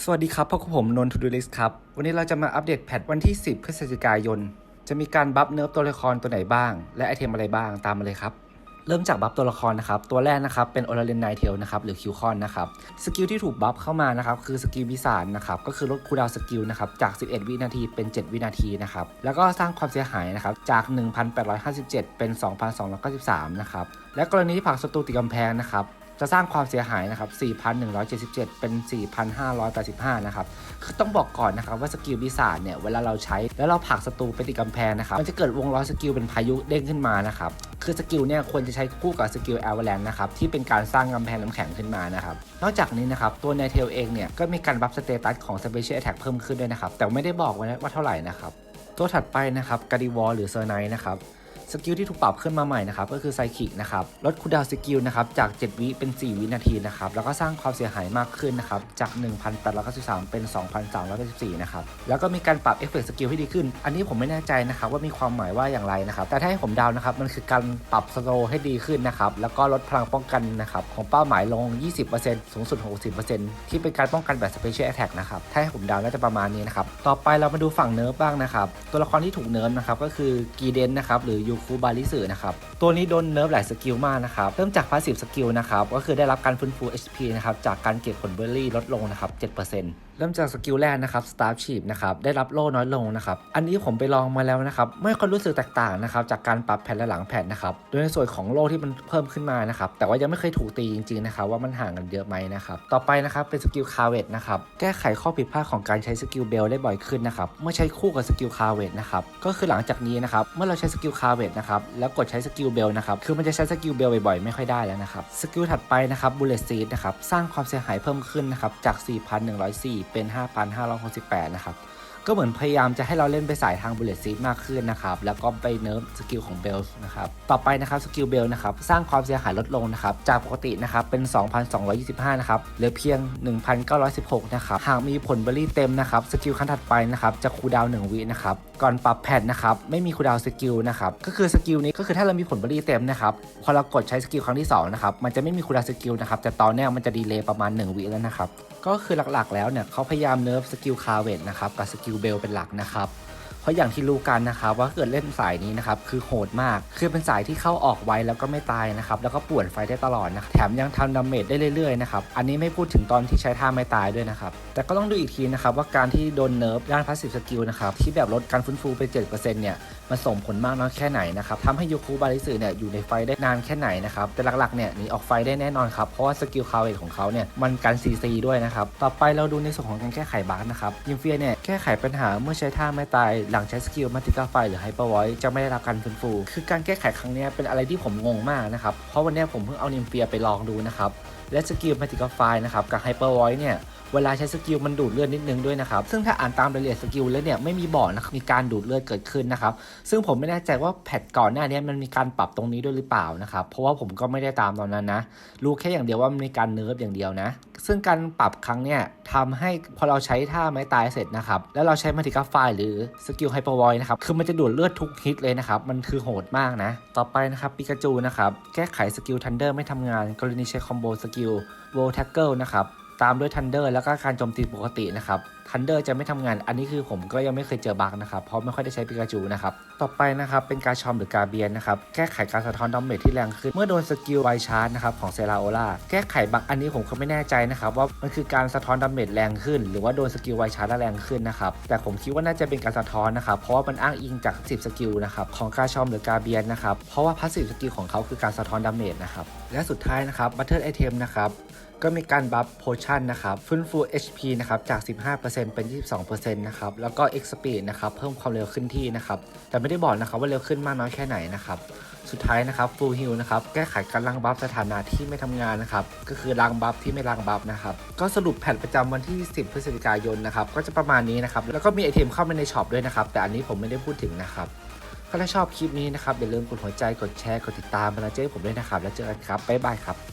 สวัสดีครับพบกับผมนนทูดูลิสครับ วันนี้เราจะมาอัปเดตแพทวันที่ 10 พฤศจิกายน จะมีการบัฟเนิร์ฟตัวละครตัวไหนบ้าง และไอเทมอะไรบ้างตามมาเลยครับ เริ่มจากบัฟตัวละครนะครับ ตัวแรกนะครับเป็นโอลาเรนไนเทลนะครับหรือคิวคอนนะครับ สกิลที่ถูกบัฟเข้ามานะครับคือสกิลวิสานนะครับก็คือลดคูลดาวน์สกิลนะครับจาก 11 วินาทีเป็น 7 วินาทีนะครับแล้วก็สร้างความเสียหายนะครับจาก 1,857 เป็น 2,293 นะครับและกรณีที่ผักศัตรูติดกำแพงนะครับ จะสร้างความเสียหายนะครับ 4,177 เป็น 4,585 นะครับ คือต้องบอกก่อนนะครับว่าสกิลบิสาดเนี่ย เวลาเราใช้แล้วเราผลักศัตรูไปติดกำแพงนะครับ มันจะเกิดวงล้อสกิลเป็นพายุเด้งขึ้นมานะครับ คือสกิลเนี่ยควรจะใช้คู่กับสกิลแอลเวลนนะครับ ที่เป็นการสร้างกำแพงน้ำแข็งขึ้นมานะครับ นอกจากนี้นะครับตัวในเทลเองเนี่ยก็มีการบัฟสเตตัสของ Special Attack เพิ่มขึ้นด้วยนะครับแต่ไม่ได้บอกไว้นะว่าเท่าไหร่นะครับตัวถัดไปนะครับกาดิวอลหรือเซอร์ไนนะครับ สกิลที่ถูกปรับขึ้นมาใหม่นะครับก็คือไซคิกนะครับลดคูดาวสกิลนะครับจาก 7 วิเป็น 4 วินาทีนะครับแล้วก็สร้างความเสียหายมากขึ้นนะครับจาก 1,893 เป็น 2,394นะครับแล้วก็มีการปรับเอฟเฟกต์สกิลให้ดีขึ้น อันนี้ผมไม่แน่ใจนะครับว่ามีความหมายว่าอย่างไรนะครับแต่ถ้าให้ผมเดานะครับมันคือการปรับสโลให้ดีขึ้นนะครับแล้วก็ลดพลังป้องกันนะครับของเป้าหมายลง 20%สูงสุด 60%ที่เป็นการป้องกันแบบ Special Attack นะครับถ้าให้ผมเดาน่าจะประมาณนี้นะครับต่อไปเรามาดูฝั่งเนิร์ฟบ้างนะครับตัวละครที่ถูกเนิร์ฟนะครับก็คือกีเดนนะครับหรือยูคูบาริสึนะครับตัวนี้โดนเนิร์ฟหลายสกิลมากนะครับเริ่มจากพาสซีฟสกิลนะครับก็คือได้รับการฟื้นฟู HP นะครับจากการเก็บผลเบอร์รี่ลดลงนะครับ7%เริ่มจากสกิลแรกนะครับ Star s h i p นะครับได้รับโล่น้อยลงนะครับอันนี้ผมไปลองมาแล้วนะครับไม่ค่อยรู้สึกแตกต่างนะครับจากการปรับแผ่นและหลังแผ่นนะครับโดยในส่วนของโล่ที่มันเพิ่มขึ้นมานะครับแต่ว่ายังไม่เคยถูกตีจริงๆนะครับว่ามันห่างกันเยอะไหมนะครับต่อไปนะครับเป็นสกิลคาเวตนะครับแก้ไขข้อผิดพลาดของการใช้สกิลเบลได้บ่อยขึ้นนะครับเมื่อใช้คู่กับสกิลคาเวตนะครับก็คือหลังจากนี้นะครับเมื่อเราใช้สกิลคาเวตนะครับแล้วกดใช้สกิลเบลนะครับคือมันจะใช้สกิลเบลบ่อยๆไม่ค่อยได้แล้วนะครับสกิลถัดไปนะครับบูเลตซีดนะครับสร้างความเสียหายเพิ่มขึ้นนะครับจาก 4,104 เป็น 5,568 นะครับ ก็เหมือนพยายามจะให้เราเล่นไปสายทางบุลเลตซีดมากขึ้นนะครับ แล้วก็ไปเนิร์ฟสกิลของเบลส์นะครับ ต่อไปนะครับสกิลเบลนะครับ สร้างความเสียหายลดลงนะครับ จากปกตินะครับ เป็น 2,225 นะครับ เหลือเพียง 1,916 นะครับ หากมีผลเบอร์รี่เต็มนะครับ สกิลขั้นถัดไปนะครับ จะคูดาวน์1วินะครับ ก่อนปรับแพทนะครับ ไม่มีคูดาวน์สกิลนะครับ ก็คือสกิลนี้ก็คือถ้าเรามีผลเบอร์รี่เต็มนะครับ พอเรากดใช้สกิลครั้งที่สองนะครับ มันจะไม่มีคูดาวน์สกิลนะครับ แต่ตอนนี้มันจะดีเลย์ประมาณ 1 วิแล้วนะครับ ก็คือหลักๆ แล้วเนี่ยเขาพยายามเนิร์ฟสกิลคาเวตนะครับกับสกิลเบลเป็นหลักนะครับ เพราะอย่างที่รู้กันนะครับว่าเกิดเล่นสายนี้นะครับคือโหดมาก คือเป็นสายที่เข้าออกไวแล้วก็ไม่ตายนะครับแล้วก็ป่วนไฟได้ตลอดนะแถมยังทำดาเมจได้เรื่อยๆนะครับอันนี้ไม่พูดถึงตอนที่ใช้ท่าไม่ตายด้วยนะครับแต่ก็ต้องดูอีกทีนะครับว่าการที่โดนเนิร์ฟด้านพาสซีฟสกิลนะครับที่แบบลดการฟื้นฟูไป7%เนี่ยมันส่งผลมากน้อยแค่ไหนนะครับทำให้ยูคูบาริสึเนี่ยอยู่ในไฟได้นานแค่ไหนนะครับแต่หลักๆเนี่ยหนีออกไฟได้แน่นอนครับเพราะว่าสกิลคาเวทของเขาเนี่ยมันกันซีซีด้วยนะครับต่อไปเราดูในส่วนของการแก้ไขบั๊กนะครับยิมเฟียเนี่ยแก้ไขปัญหาเมื่อใช้ท่าไม่ตายหลังใช้สกิลมัติกาไฟหรือไฮเปอร์ไวจะไม่ได้รับการฟื้นฟู คือการแก้ไขครั้งนี้เป็นอะไรที่ผมงงมากนะครับ เพราะวันนี้ผมเพิ่งเอานิมเฟียไปลองดูนะครับ และสกิลมัติกาไฟนะครับกับไฮเปอร์ไวเนี่ยเวลาใช้สกิลมันดูดเลือดนิดนึงด้วยนะครับ ซึ่งถ้าอ่านตามรายละเอียดสกิลแล้วเนี่ยไม่มีบอกนะครับ มีการดูดเลือดเกิดขึ้นนะครับ ซึ่งผมไม่แน่ใจว่าแพทก่อนหน้านี้มันมีการปรับตรงนี้ด้วยหรือเปล่านะครับ เพราะว่าผมก็ไม่ได้ตามตอนนั้นนะ รู้แค่อย่างเดียวว่ามันมีการเนิร์ฟอย่างเดียวนะ ซึ่งการปรับครั้งเนี่ยทำให้พอเราใช้ท่าไม้ตายเสร็จนะครับ แล้วเราใช้มัลติกาไฟหรือสกิลไฮเปอร์วอยนะครับ คือมันจะดูดเลือดทุกฮิตเลยนะครับ มันคือโหดมากนะ ต่อไปนะครับปิกาจูนะครับ แก้ไขสกิลทันเดอร์ไม่ทำงาน กรณีใช้คอมโบสกิลโวลแท็กเกิลนะครับ ตามด้วย Thunder แล้วก็การโจมตีปกตินะครับ Thunder จะไม่ทำงาน อันนี้คือผมก็ยังไม่เคยเจอบั๊กนะครับ เพราะไม่ค่อยได้ใช้ปิกาจูนะครับ ต่อไปนะครับเป็นการชอมหรือกาเบียนนะครับ แก้ไขการสะท้อนดาเมจที่แรงขึ้น เมื่อโดนสกิลไวชาร์จนะครับของเซราโอลาแก้ไขบั๊กอันนี้ผมก็ไม่แน่ใจนะครับ ว่ามันคือการสะท้อนดาเมจแรงขึ้น หรือว่าโดนสกิลไวชาร์จแรงขึ้นนะครับ แต่ผมคิดว่าน่าจะเป็นการสะท้อนนะครับ เพราะว่ามันอ้างอิงจาก 10 สกิลนะครับของกาชอมหรือกาเบียนนะครับ เพราะว่าพาสซีฟสกิลของเขาคือการสะท้อนดาเมจนะครับ และสุดท้ายนะครับบัตเทิลไอเทมนะครับ ก็มีการบัฟโพชั่นนะครับฟื้นฟู HP นะครับจาก 15%เป็น 22%นะครับแล้วก็ X Speed นะครับเพิ่มความเร็วขึ้นที่นะครับแต่ไม่ได้บอกนะครับว่าเร็วขึ้นมากน้อยแค่ไหนนะครับสุดท้ายนะครับ Full Heal นะครับแก้ไขการล้างบัฟสถานะที่ไม่ทำงานนะครับก็คือล้างบัฟที่ไม่ล้างบัฟนะครับก็สรุปแผนประจำวันที่ 10 พฤศจิกายนนะครับก็จะประมาณนี้นะครับแล้วก็มีไอเทมเข้ามาในช็อปด้วยนะครับแต่อันนี้ผมไม่ได้พูดถึงนะครับก็ถ้าชอบคลิปนี้นะครับอย่าลืมกดหัวใจกดแชร์กดติดตามมาแล้วเจอผมด้วยนะครับ แล้วเจอกันครับบ๊ายบายครับ